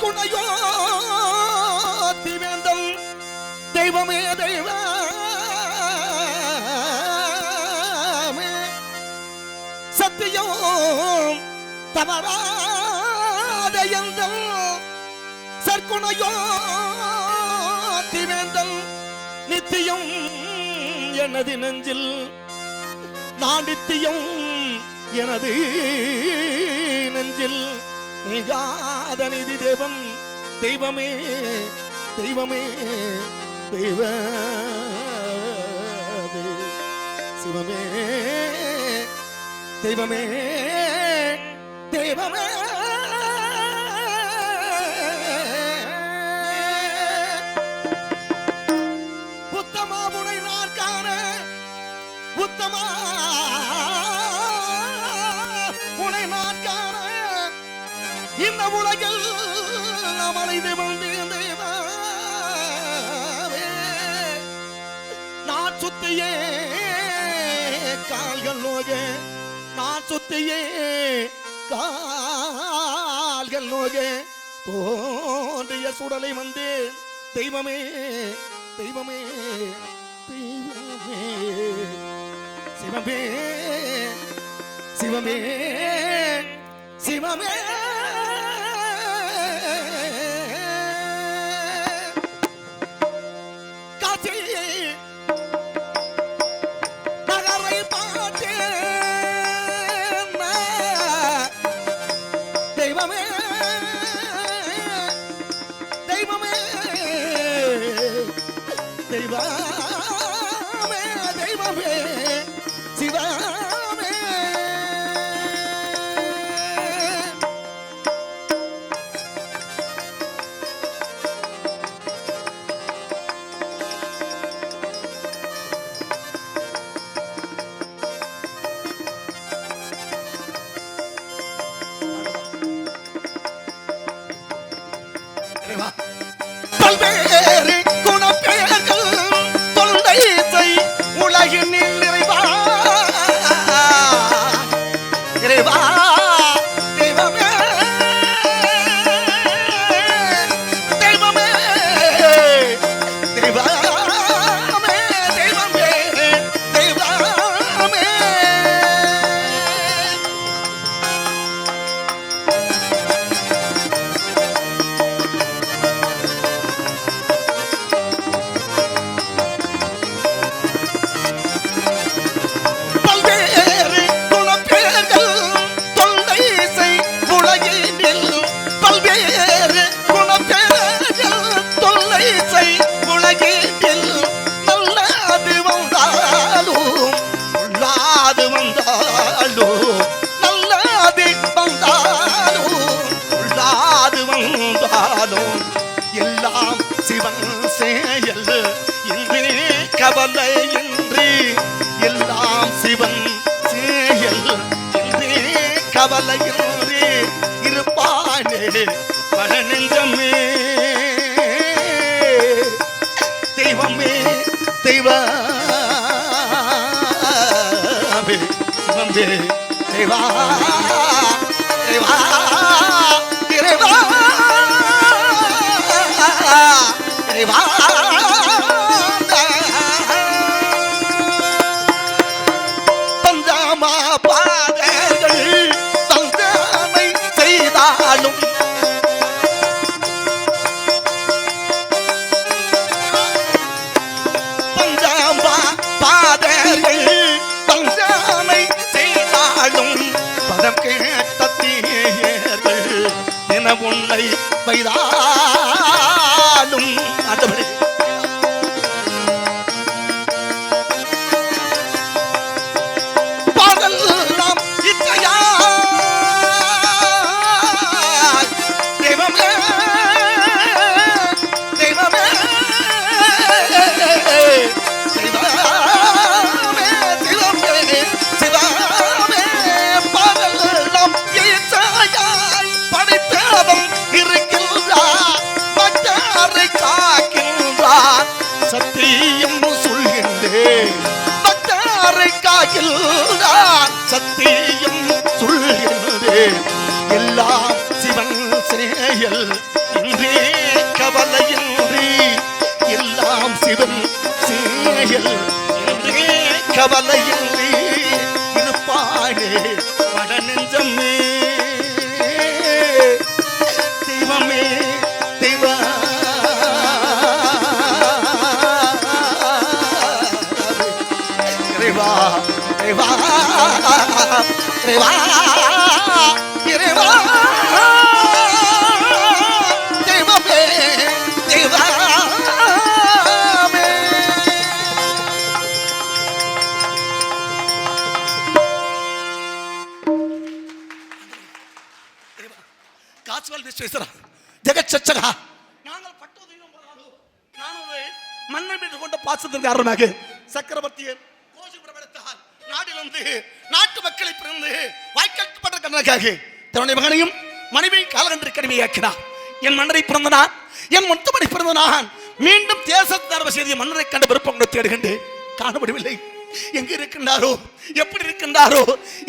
குணையோ திவேந்தம் தெய்வமே தெய்வமே. சத்தியம் தவறாத எந்தம் சர்க்குணையோ திவேந்தம் நித்தியம் எனது நெஞ்சில். நான் நித்தியம் எனது நெஞ்சில். நீகாத நிதி தேவம் தெய்வமே தெய்வமே தெய்வ சிவமே தெய்வமே தெய்வமே. உத்தமா முனை நான் காண உத்தமா அமலைது தேவாவே நான் சுத்தியே கால்கள் நோக. நான் சுத்தியே கால்கள் நோக. தோன்றிய சுடலை வந்து தெய்வமே தெய்வமே தெய்வமே. சிவமே சிவமே சிவமே. சிவமே தெய்வா தேவா. வைதாலும் நான் சத்தியம் சொல்கின்றேன் எல்லாம் சிவன் செயல் இன்றே கவலையின்றி. எல்லாம் சிவன் செயல் இன்றே கவலையின்றி. இருப்பானே வட நெஞ்சமே இறைவா இறைவா தெய்வமே தெய்வமே காசுவல் விஸ்வேஸ்வரா ஜெகச்சச்சகா நாங்கள் பட்டுவதையும் மண்ணை மீது கொண்ட சக்கரவர்த்தியர் பிறந்து நாட்டு மக்களை பிறந்து வாய்க்கப்படுற கண்ணனுக்காக தன்னுடைய மகனையும் மனைவியும் காலகன்று கடமையாக்கினார் என் மன்னரை பிறந்த நான் என் முத்துமணி பிறந்த நான் மீண்டும் தேசத்தார்வ செய்திய மன்னரை கண்டு விருப்பம் கொண்டு தேடுகின்றேன். காணப்படவில்லை எங்க இருக்கின்றாரோ? எப்படி இருக்கின்றாரோ?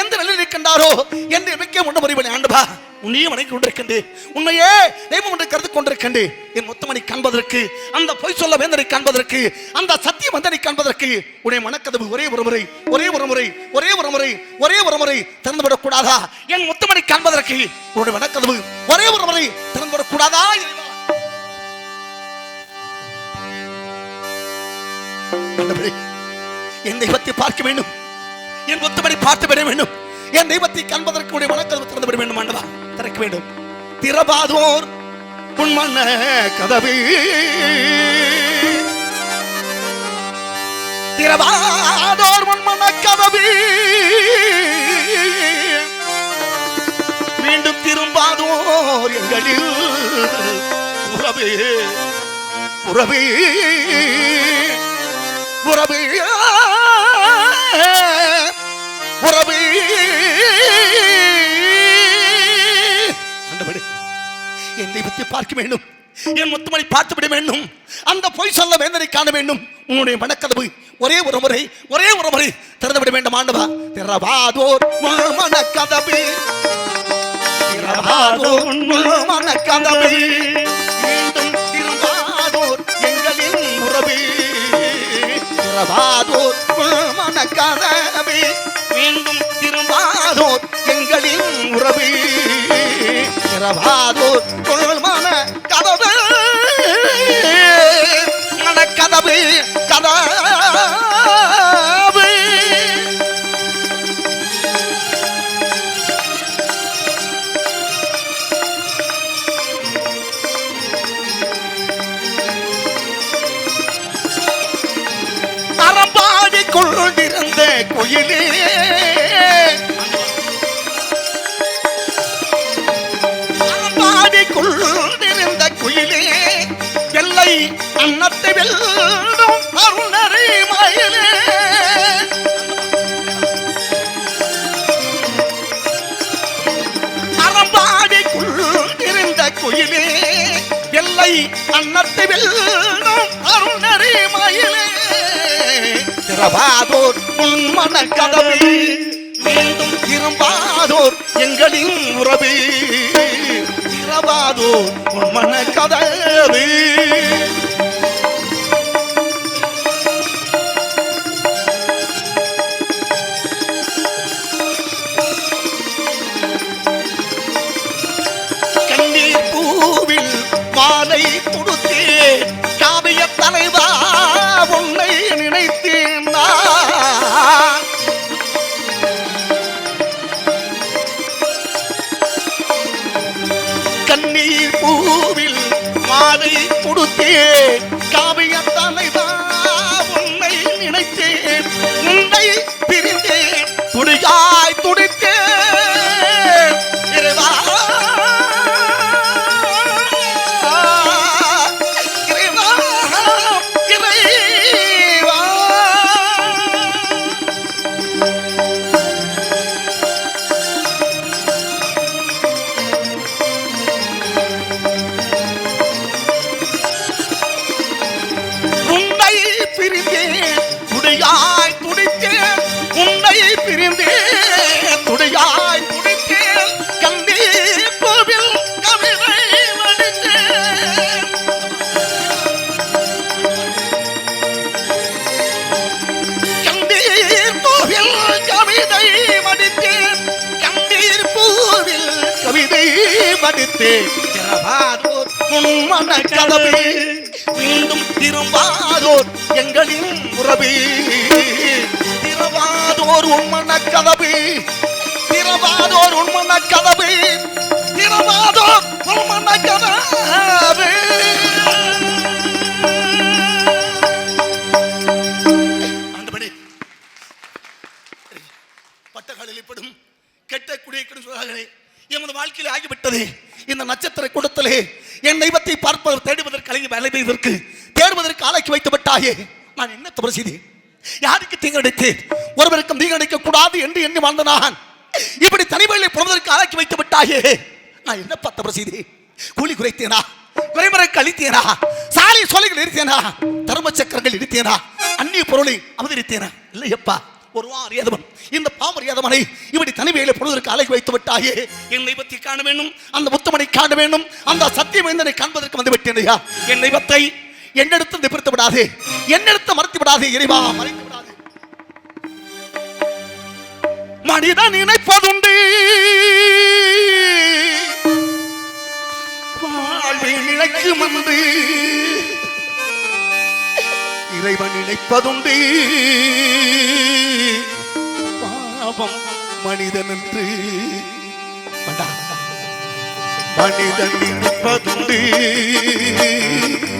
எந்த நிலையில் இருக்கின்றாரோ? என்று மிக்க முன்ன முறைவனை ஆண்டுபா உன்னையும் வணங்கி கொண்டிருக்கின்றே உன்னையே தெய்வம் என்று கருத்து கொண்டிருக்கின்றேன். என் முத்தமணி காண்பதற்கு அந்த பொய் சொல்ல வேந்தனை காண்பதற்கு அந்த சத்தியம் வந்தனை காண்பதற்கு உடைய மனக்கதவு ஒரே ஒரு முறை ஒரே ஒரு முறை ஒரே ஒரு முறை ஒரே ஒரு முறை திறந்துவிடக்கூடாதா என் முத்தமணி காண்பதற்கு உன்னுடைய மனக்கதவு ஒரே ஒரு முறை திறந்துவிடக்கூடாதா இறைவா? என் தெய்வத்தை பார்க்க வேண்டும். என் ஒத்துபடி பார்த்து விட வேண்டும். என் தெய்வத்தை காண்பதற்கு உடைய வணக்கதவு திறந்து விட வேண்டும் ஆண்டவா திறக்க வேண்டும். திறபாதோர் உண்மண்ண கதவு. திறபாதோர் உண்மண்ண கதவு. மீண்டும் திரும்பாதோர் எங்களில் உறவு உறவு. உறவு உறவு என்னை என் பார்க்க வேண்டும். என் முத்துமணி பார்த்து விட வேண்டும். அந்த பொய் சொல்ல வேந்தனை காண வேண்டும். உன்னுடைய மனக்கதவு ஒரே ஒரு முறை ஒரே ஒரு முறை திறந்து விட வேண்டும் ஆண்டவா. திறவாதோர் மனக்கதவு. திறவாதோர் மனக்கதவு. திறவாதோர் மனக்கதவு மீண்டும் திரும்பாதோர் எங்களின் உறவு. திரவாதோர் மன கதவு. மனக்கதவு கதா. கொண்டிருந்த குயிலே அறப்பாடி குயிலே எல்லை அன்னத்தை வெல்லும் அருணரை மயிலே. அறம்பாடி குயிலே எல்லை அன்னத்தை வெல்லும் அருணரை மயிலே. திறவாதோர் உண்மன கதவு மீண்டும் திரும்பாதோர் எங்களின் உறவு. திறவாதோர் உண்மன கதவு உண்மன கதவு மீண்டும் திரும்பாதோர் எங்களின் உறவு. திறவாதோர் உண்மன கதவு திறவாதோர் உண்மன கதவு திறவாதோர் உண்மன கதவு பட்ட கடலில் படும் கெட்ட குடியை கெடும் சொல்கிறார்களே எமது வாழ்க்கையில் ஆகிவிட்டது. இந்த நட்சத்திர கூடத்திலே என் தெய்வத்தை பார்ப்பது தேடுவதற்கு அழகி வேலை செய்வதற்கு தேடுவதற்கு ஆளாக்கி வைத்து விட்டாயே. நான் என்ன தவறு செய்தேன்? யாருக்கு தீங்கடித்தேன் ஒருவருக்கும் தீங்கடிக்க கூடாது என்று எண்ணி வாழ்ந்த நான். இப்படி தனிமையிலே புறவதற்கு ஆளாக்கி வைத்து விட்டாயே. நான் என்ன தவறு செய்தேன்? கூலி குறைத்தேனா? குறைமுறை கழித்தேனா சாலை சோலைகள் இருத்தேனா தர்ம சக்கரங்கள் இருத்தேனா அந்நிய பொருளை அவதரித்தேனா? இல்லையப்பா. ஒரு அறியாதவன் இந்த பாவம் அறியாதவனை இப்படி தனிமையில பொழுதற்கு அழகி வைத்து விட்டாயே. என் தெய்வத்தை காண வேண்டும் அந்த முத்தமனை காண வேண்டும் அந்த சத்தியமைந்தனை காண்பதற்கு வந்து விட்டேனையா என் தெய்வத்தை என்னிடத்து நிபிர்த்து விடாதே என்னிடத்து மறைத்து விடாதே இறைவா மறைத்து விடாதே. மனிதன் நினைப்பதுண்டு வாழ்வில் நினைக்கும் என்று இறைவன் நினைப்பதுண்டு. பாவம் மனிதன் என்று. மனிதன் நினைப்பதுண்டு.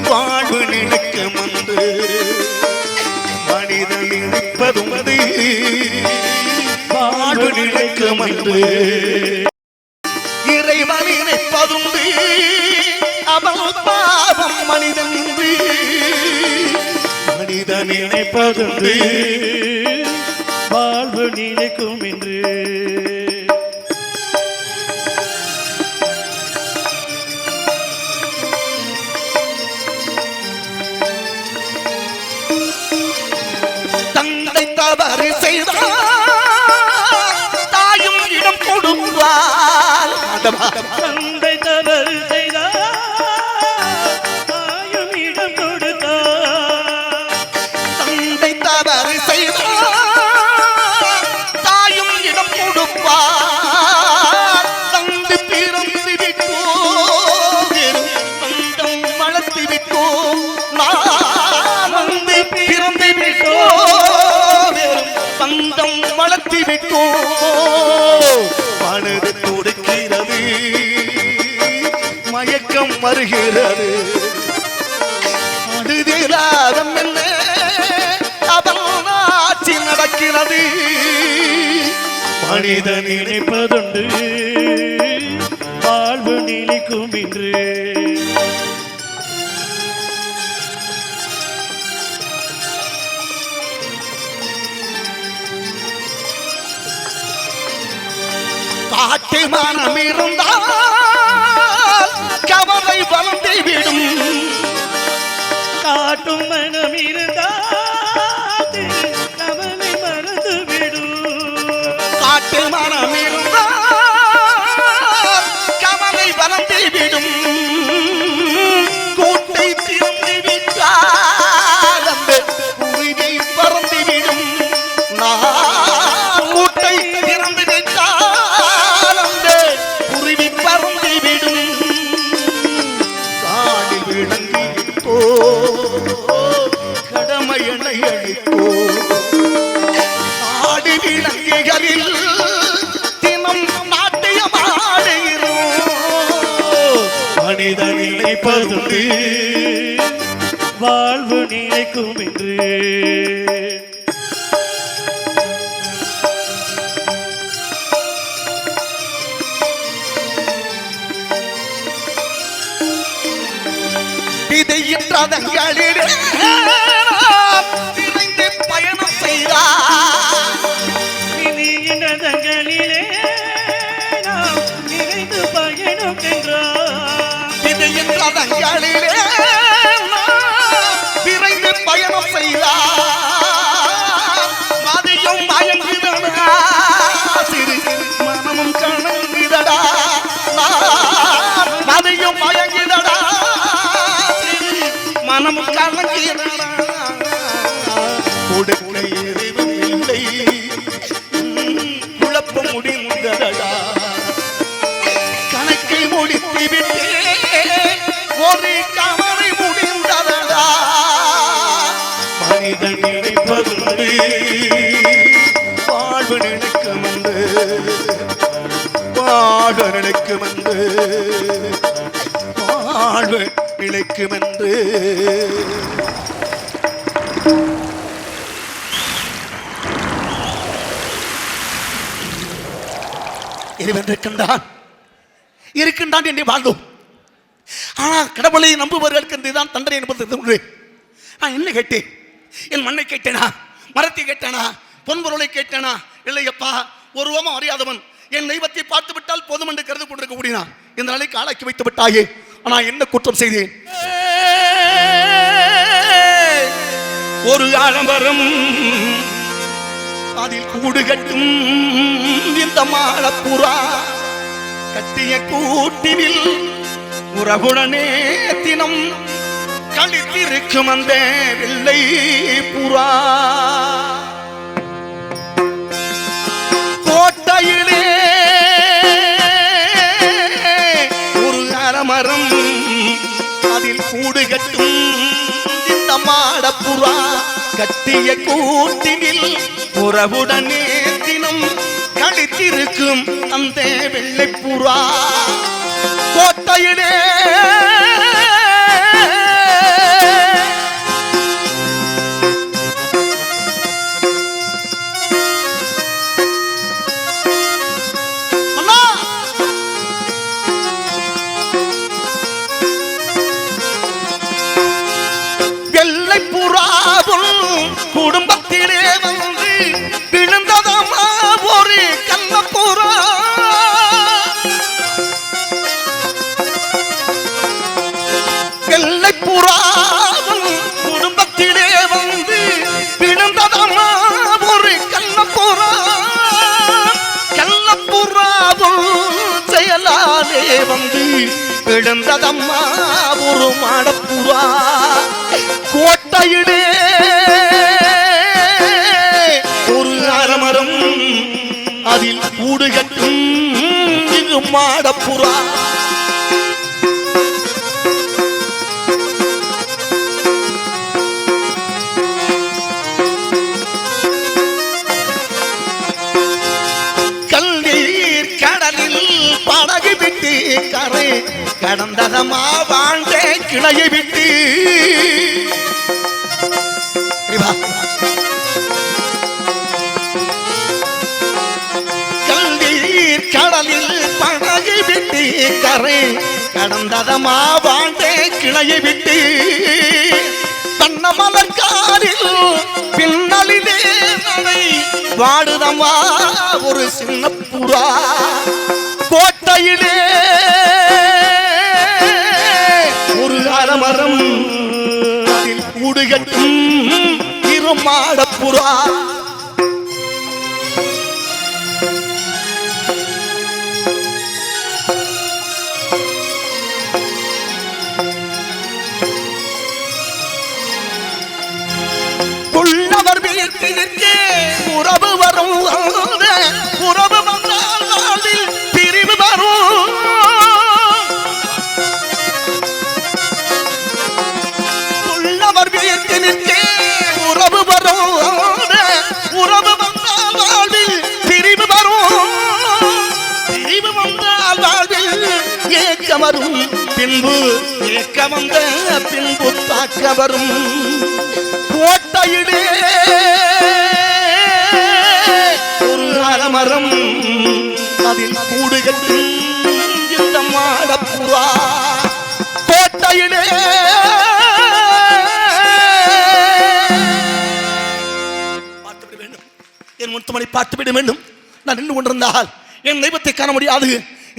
வாழ்வு நினைக்க வந்து மனிதன் நினைப்பதுண்டு. வாழ்வு நினைக்க வந்து இறைவன் நினைப்பதுண்டு. அவன் பாவம் மனிதன் என்று. நினைப்பதுண்டு. வாழ்வு நினைக்கும் என்று தந்தை தவறு செய்தால் தாயும் இடம் கொடுப்பார். வளர்த்து மனது துடிக்கிறது. மயக்கம் வருகிறது. அடுதிலாதம் என்ன? அவன் ஆட்சி நடக்கிறது. மனிதன் நினைப்பதுண்டு வாழ்வு நினைக்கும் என்று அபிமானம் இருந்தால் கவலை வளர்ந்து விடும். காட்டும் மனம் இருந்தால் பயணம் செய்தார் மதியம் மயங்குதடா சிறு மனமும் கணங்குதடா நான் மதியம் மயங்குதடா சிறு மனமும் கலங்கிறடா என்று வாழ்வு நினைக்கும் என்று வாழ்வு நினைக்கும் என்று இறைவன் இருக்கின்றான். இருக்கின்றான் என்று வாழ்ந்தோம். ஆனா கடவுளை நம்புபவர்களுக்கு இதுதான் தண்டனை என்பது உண்டு. நான் என்ன கேட்டேன்? என் மண்ணை கேட்டேனா? மரத்தை கேட்டேனா? பொன்பொருளை கேட்டேனா? இல்லையப்பா ஒருவமும் அறியாதவன். என் தெய்வத்தை பார்த்து விட்டால் போதும் என்று கருது கொண்டிருக்க கூடினான் இந்த நிலைக்கு ஆளாக்கி வைத்து விட்டாயே. ஆனா என்ன குற்றம் செய்தேன்? ஒரு ஆலமரம் அதில் கூடு கட்டும் இந்த மாலப்புறா. கட்டிய கூட்டினில் உறவுடனே தினம் கழித்திருக்கும் அந்த வெள்ளை புறா. வாயிலே. ஒரு அலமரம் அதில் கூடு கட்டும். இந்த மாடப்புறா கட்டிய கூட்டினில் உறவுடனே தினம் கழித்திருக்கும் அந்த வெள்ளைப்புறா. கோட்டையிலே விழுந்ததம்மா ஒரு மாடப்புறா கோட்டையிலே ஒரு அரமரம் அதில் கூடு கட்டும் இது மாடப்புறா கடந்ததமா வாழ்ந்தே கிளையை விட்டு. சரி கடலில் படகு விட்டு கரை கடந்ததமா வாழ்ந்தே கிளையை விட்டு. தன்னமலர்காரில் பின்னலிலே நடை வாடுதமா ஒரு சின்ன புறா. கோட்டையிலே மரம் உடுகட்டும் அதில் இருமாடப்புறா உறவு வரும் பின்பு ஏக்க வந்த பின்பு தாக்க வரும் கோட்டையிடே ஒரு அலமரம் அதில் கூடு கட்டும் இந்த மாடப்புறா கோட்டையிலே பார்த்துவிட வேண்டும். என் முத்துமணி பார்த்துவிட வேண்டும். நான் நின்று கொண்டிருந்தால் என் தெய்வத்தை காண முடியாது.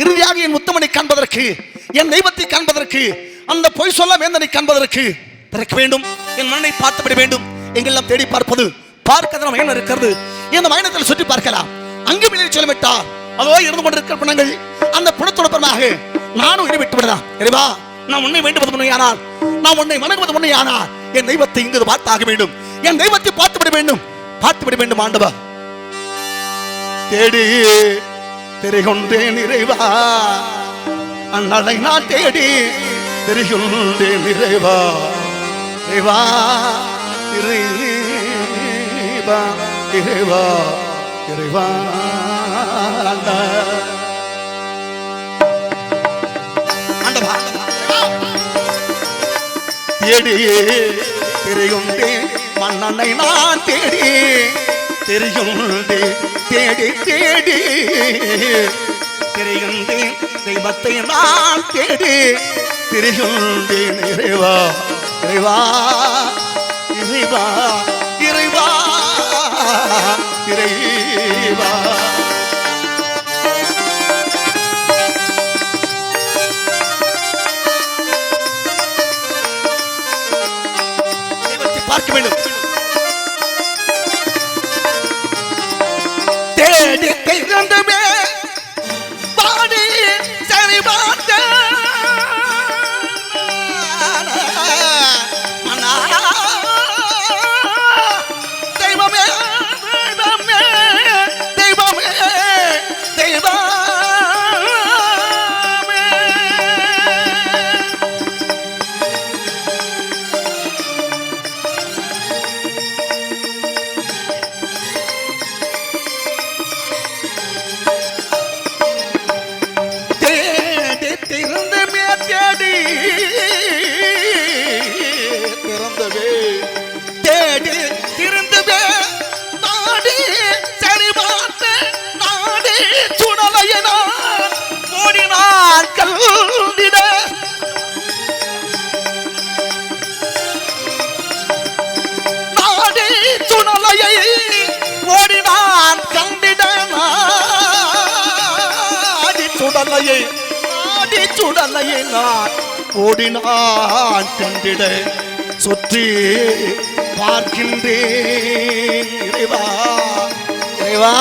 இறுதியாக என் முத்தமனை காண்பதற்கு என் தெய்வத்தை காண்பதற்கு அந்த பொய் சொல்ல வேந்தனை காண்பதற்கு பிறக்க வேண்டும். என் மண்ணை பார்த்துவிட வேண்டும். எங்கெல்லாம் தேடி பார்ப்பது? பார்க்க மயனம் இருக்கிறது. இந்த மயனத்தில் சுற்றி பார்க்கலாம். அங்கு வெளியே சொல்லிவிட்டார் அதோ இருந்து கொண்டிருக்கிற பிணங்கள் அந்த புணத்தோட பிறனாக நானும் ஈடுபட்டு விடலாம் இறைவா நான் உன்னை வேண்டுவது முன்னையானால் நான் உன்னை வணங்குவது முன்னையானால் என் தெய்வத்தை இங்கு பார்த்தாக வேண்டும். என் தெய்வத்தை பார்த்து விட வேண்டும். பார்த்து விட வேண்டும் ஆண்டவா தேடி. திரை கொண்டேன் இறைவா அண்ணலை நான் தேடி தெரிகின்றேன் நிறைவா. இறைவா இறைவா இறைவா இறைவா ஆண்டவா தேடியே தெரியுண்டே மன்னனை நான் தேடி தெரியுண்டே தேடி தேடி தெரியுண்டே தெய்வத்தை நான் தேடி தெரியுண்டே இறைவா இறைவா இறைவா இறைவா இறைவா. சுடலையை ஆடி சுடலையை நான் ஓடினான் கண்டிட சுற்றி பார்க்கின்றேன் இறைவா இறைவா.